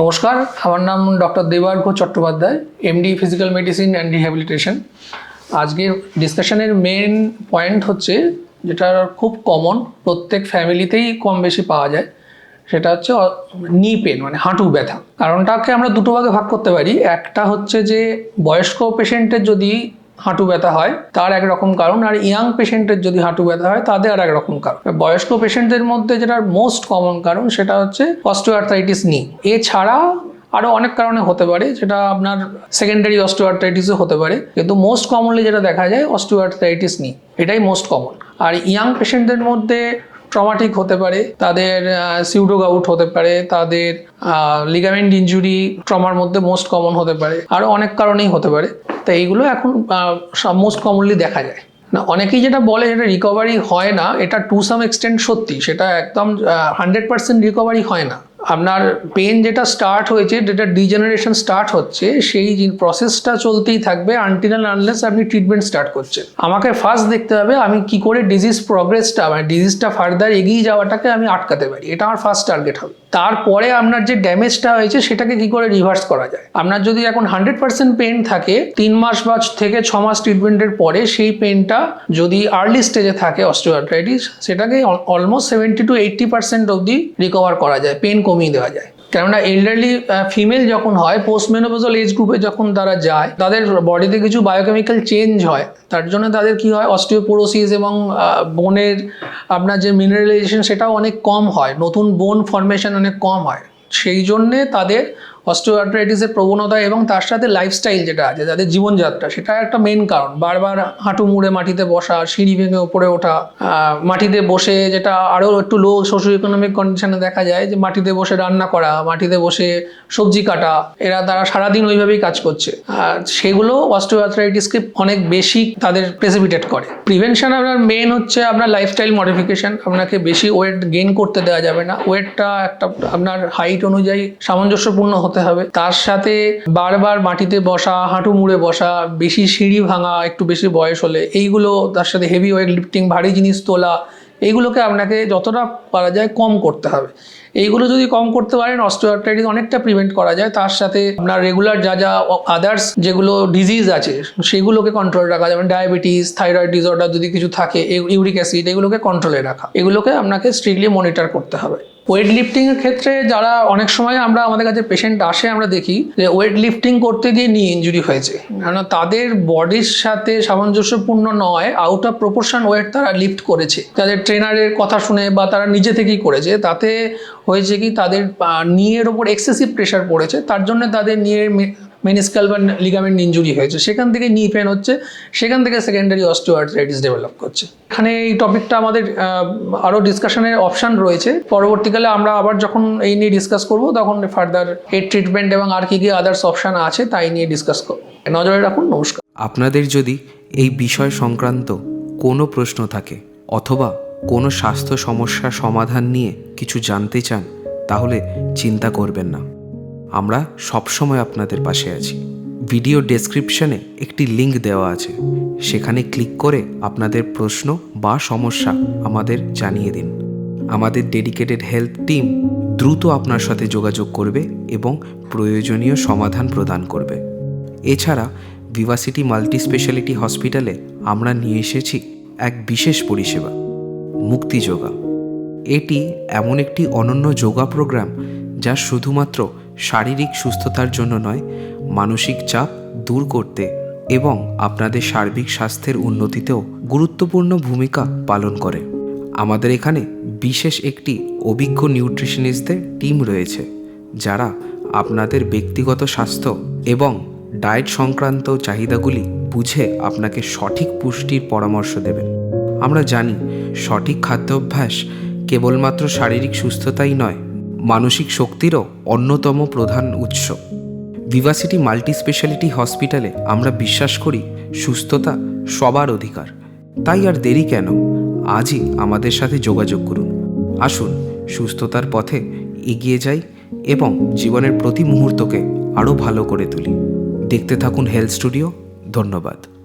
নমস্কার, আমার নাম doctor Debargha Chattopadhyay MD physical medicine and rehabilitation আজকের ডিসকাশনের মেন পয়েন্ট হচ্ছে, যেটা খুব কমন প্রত্যেক ফ্যামিলিতেই কম বেশি পাওয়া যায়, সেটা হচ্ছে নি পেন মানে হাঁটু ব্যথা। কারণটাকে আমরা দুটো ভাগে ভাগ করতে পারি। একটা হচ্ছে যে বয়স্ক পেশেন্টের যদি হাঁটু ব্যথা হয়, তার একরকম কারণ। আর ইয়াং পেশেন্টের যদি হাঁটু ব্যথা হয়, তাদের আর একরকম কারণ। বয়স্ক পেশেন্টদের মধ্যে যেটা মোস্ট কমন কারণ, সেটা হচ্ছে অস্টিওআর্থ্রাইটিস নি এছাড়া আরও অনেক কারণে হতে পারে, যেটা আপনার সেকেন্ডারি অস্টিওআর্থ্রাইটিসও হতে পারে। কিন্তু মোস্ট কমনলি যেটা দেখা যায় অস্টিওআর্থ্রাইটিস নি এটাই মোস্ট কমন। আর ইয়াং পেশেন্টদের মধ্যে ট্রমাটিক হতে পারে, তাদের সিউডোগাউট হতে পারে, তাদের লিগামেন্ট ইঞ্জুরি ট্রমার মধ্যে মোস্ট কমন হতে পারে। আরও অনেক কারণেই হতে পারে। তো এইগুলো এখন মোস্ট কমনলি দেখা যায়। না, অনেকেই যেটা বলে যেটা রিকভারি হয় না, এটা টু সাম এক্সটেন্ট সত্যি, সেটা একদম হান্ড্রেড পার্সেন্ট রিকভারি হয় না। আপনার পেন যেটা স্টার্ট হয়েছে, যেটা ডিজেনারেশন স্টার্ট হচ্ছে, সেই প্রসেসটা চলতেই থাকবে আনটিল আনলেস আপনি ট্রিটমেন্ট স্টার্ট করছেন। আমাকে ফার্স্ট দেখতে হবে আমি কি করে ডিজিজ প্রগ্রেসটা মানে ডিজিজটা ফার্দার এগিয়ে যাওয়াটাকে আমি আটকাতে পারি। এটা আমার ফার্স্ট টার্গেট হবে। তারপরে আপনার যে ড্যামেজটা হয়েছে, সেটাকে কি করে রিভার্স করা যায়? আপনার যদি এখন হান্ড্রেড পার্সেন্ট পেন থাকে, তিন মাস বা থেকে ছ মাস ট্রিটমেন্টের পরে সেই পেনটা যদি আর্লি স্টেজে থাকে অস্টিওআর্থ্রাইটিস সেটাকে almost seventy to eighty percent অবধি রিকভার করা যায়। পেন কমিয়ে দেওয়া যায়। কেননা এল্ডারলি ফিমেল যখন হয় পোস্ট মেনোপোজাল এজ গ্রুপে যখন তারা যায়, তাদের বডিতে কিছু বায়োকেমিক্যাল চেঞ্জ হয়। তার জন্য তাদের কি হয়? অস্টিওপোরোসিস এবং বোনের আপনার যে মিনারেলাইজেশন সেটাও অনেক কম হয়। নতুন বোন ফর্মেশন অনেক কম হয়। সেই জন্যে তাদের অস্টিওআর্থ্রাইটিসের প্রবণতা এবং তার সাথে লাইফস্টাইল যেটা আছে যাদের জীবনযাত্রা, সেটা একটা মেন কারণ। বারবার হাঁটু মুড়ে মাটিতে বসা, সিঁড়ি ভেঙে উপরে ওঠা মাটিতে বসে যেটা আরও একটু লো সোশ্യോ ইকোনমিক কন্ডিশনে দেখা যায় যে মাটিতে বসে রান্না করা, মাটিতে বসে সবজি কাটা, এরা তারা সারাদিন ওইভাবেই কাজ করছে। সেগুলো অস্টিওআর্থ্রাইটিসকে অনেক বেশি তাদের প্রেসিপিটেট করে। প্রিভেনশন আপনার মেন হচ্ছে আপনার লাইফস্টাইল মডিফিকেশন আপনাকে বেশি ওয়েট গেইন করতে দেওয়া যাবে না। ওয়েটটা একটা আপনার হাইট অনুযায়ী সামঞ্জস্যপূর্ণ হতে হবে। তার সাথে বারবার মাটিতে বসা, হাঁটু মুড়ে বসা, বেশি সিঁড়ি ভাঙা, একটু বেশি বয়স হলে, এইগুলো তার সাথে হেভি ওয়েট লিফটিং ভারী জিনিস তোলা, এইগুলোকে আপনাকে যতটা পারা যায় কম করতে হবে। এইগুলো যদি কম করতে পারেন অস্টিওআর্থ্রাইটিস অনেকটা প্রিভেন্ট করা যায়। তার সাথে আপনার রেগুলার যা যা আদার্স যেগুলো ডিজিজ আছে, সেগুলোকে কন্ট্রোল রাখা যেমন ডায়াবেটিস থাইরয়েড ডিসঅর্ডার যদি কিছু থাকে ইউরিক অ্যাসিড এগুলোকে কন্ট্রোলে রাখা। এগুলোকে আপনাকে স্ট্রিক্টলি মনিটর করতে হবে। ওয়েট লিফটিংয়ের ক্ষেত্রে যারা অনেক সময় আমরা আমাদের কাছে পেশেন্ট আসে, আমরা দেখি যে ওয়েট লিফটিং করতে গিয়ে নিয়ে ইঞ্জুরি হয়েছে। কেন তাদের বডির সাথে সামঞ্জস্যপূর্ণ নয় আউট অফ প্রপোর্শন ওয়েট তারা লিফট করেছে। তাদের ট্রেনারের কথা শুনে বা তারা নিজে থেকেই করেছে, তাতে হয়েছে কি তাদের নিয়ের ওপর এক্সেসিভ প্রেশার পড়েছে, তার জন্য তাদের নিয়ের মেনিস্কাল বা লিগামেন্ট ইঞ্জুরি হয়েছে। সেখান থেকে নি পেন হচ্ছে, সেখান থেকে সেকেন্ডারি অস্টিওআর্থ্রাইটিস ডেভেলপ করছে। এখানে এই টপিকটা আমাদের আরও ডিসকাশনের অপশান রয়েছে। পরবর্তীকালে আমরা আবার যখন এই নিয়ে ডিসকাস করব, তখন ফার্দার এই ট্রিটমেন্ট এবং আর কী কী আদার্স অপশান আছে, তাই নিয়ে ডিসকাস করব। নজরে রাখুন, নমস্কার। আপনাদের যদি এই বিষয় সংক্রান্ত কোনো প্রশ্ন থাকে অথবা কোনো স্বাস্থ্য সমস্যার সমাধান নিয়ে কিছু জানতে চান, তাহলে চিন্তা করবেন না। আমরা সবসময় আপনাদের পাশে আছি। ভিডিও ডেসক্রিপশনে একটি লিংক দেওয়া আছে। সেখানে ক্লিক করে আপনাদের প্রশ্ন বা সমস্যা আমাদের জানিয়ে দিন। আমাদের ডেডিকেটেড হেলথ টিম দ্রুত আপনার সাথে যোগাযোগ করবে এবং প্রয়োজনীয় সমাধান প্রদান করবে। এছাড়া ভিভাসিটি মাল্টি স্পেশালিটি হসপিটালে আমরা নিয়ে এসেছি এক বিশেষ পরিষেবা, মুক্তি যোগা। এটি এমন একটি অনন্য যোগা প্রোগ্রাম যা শুধুমাত্র শারীরিক সুস্থতার জন্য নয়, মানসিক চাপ দূর করতে এবং আপনাদের সার্বিক স্বাস্থ্যের উন্নতিতেও গুরুত্বপূর্ণ ভূমিকা পালন করে। আমাদের এখানে বিশেষ একটি অভিজ্ঞ নিউট্রিশনিস্টদের টিম রয়েছে, যারা আপনাদের ব্যক্তিগত স্বাস্থ্য এবং ডায়েট সংক্রান্ত চাহিদাগুলি বুঝে আপনাকে সঠিক পুষ্টির পরামর্শ দেবেন। আমরা জানি সঠিক খাদ্যাভ্যাস কেবলমাত্র শারীরিক সুস্থতাই নয় মানসিক শক্তিরও অন্যতম প্রধান উৎস। ভিভাসিটি মাল্টি স্পেশালিটি হসপিটালে আমরা বিশ্বাস করি সুস্থতা সবার অধিকার। তাই আর দেরি কেন? আজই আমাদের সাথে যোগাযোগ করুন। আসুন, সুস্থতার পথে এগিয়ে যাই এবং জীবনের প্রতি মুহূর্তকে আরও ভালো করে তুলি। দেখতে থাকুন হেলথ স্টুডিও। ধন্যবাদ।